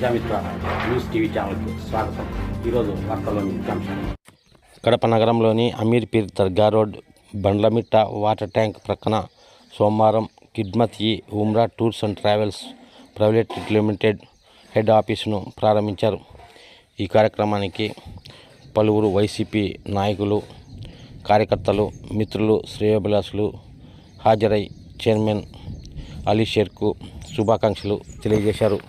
Prajamitra news TV ఛానల్కి స్వాగతం. ఈరోజు వార్తల్లోని ముఖ్యాంశాలు కడప నగరంలోని Ameerpeer Dargah road Bandlamitta water tank ప్రక్కన సోమవారం Khidmat e Umrah tours and travels private limited head ఆఫీసును ప్రారంభించారు. ఈ కార్యక్రమానికి పలువురు వైసీపీ నాయకులు కార్యకర్తలు మిత్రులు శ్రేయోభిలాషులు హాజరై చైర్మన్ అలీషేర్కు శుభాకాంక్షలు తెలియజేశారు.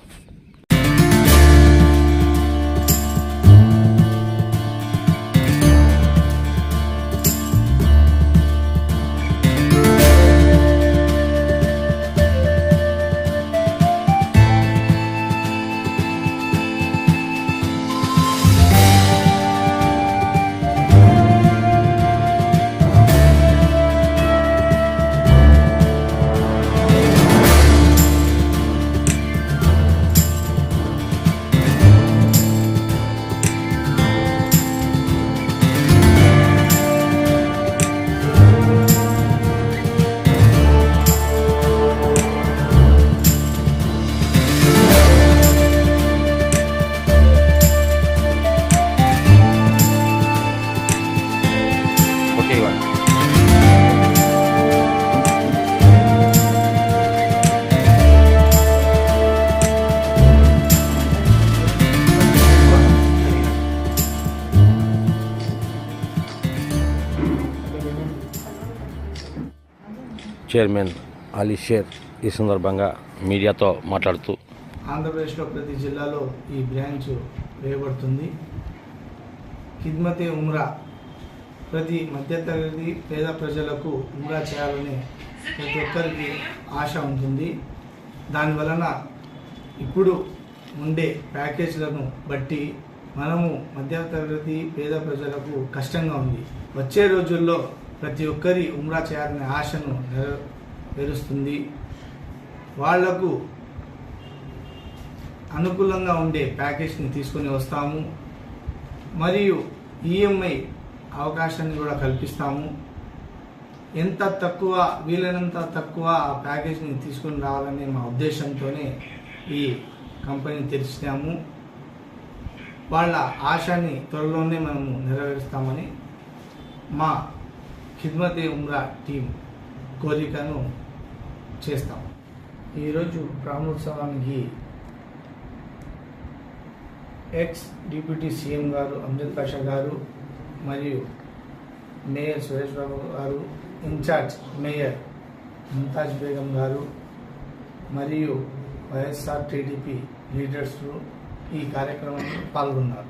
చైర్మన్ అలీ షేర్ ఈ సందర్భంగా మీడియాతో మాట్లాడుతూ ఆంధ్రప్రదేశ్లో ప్రతి జిల్లాలో ఈ బ్రాంచ్ వేయబడుతుంది. ఖిద్మతే ఉమ్రా ప్రతి మధ్యతరగతి పేద ప్రజలకు ఉమ్రా చేయాలని ప్రతి ఒక్కరికి ఆశ ఉంటుంది. దానివలన ఇప్పుడు ఉండే ప్యాకేజీలను బట్టి మనము మధ్యతరగతి పేద ప్రజలకు కష్టంగా ఉంది. వచ్చే రోజుల్లో ప్రతి ఒక్కరి ఉమ్రా చేయాలనే ఆశను నెరవేరుస్తుంది. వాళ్ళకు అనుకూలంగా ఉండే ప్యాకేజ్ని తీసుకొని వస్తాము. మరియు ఈఎంఐ అవకాశాన్ని కూడా కల్పిస్తాము. ఎంత తక్కువ వీలైనంత తక్కువ ఆ ప్యాకేజ్ని తీసుకొని రావాలనే మా ఉద్దేశంతోనే ఈ కంపెనీ తెరిచినాము. వాళ్ళ ఆశని త్వరలోనే మనము నెరవేరుస్తామని మా ఖిద్మతే ఉమ్రా టీం కోరికను చేస్తాం. ఈరోజు ప్రాణోత్సవానికి ఎక్స్ డిప్యూటీ సీఎం గారు అమ్జద్ పాషా గారు మరియు మేయర్ సురేష్ బాబు గారు ఇన్ఛార్జ్ మేయర్ ముంతాజ్ బేగం గారు మరియు వైఎస్ఆర్ టీడీపీ లీడర్స్ ఈ కార్యక్రమంలో పాల్గొన్నారు.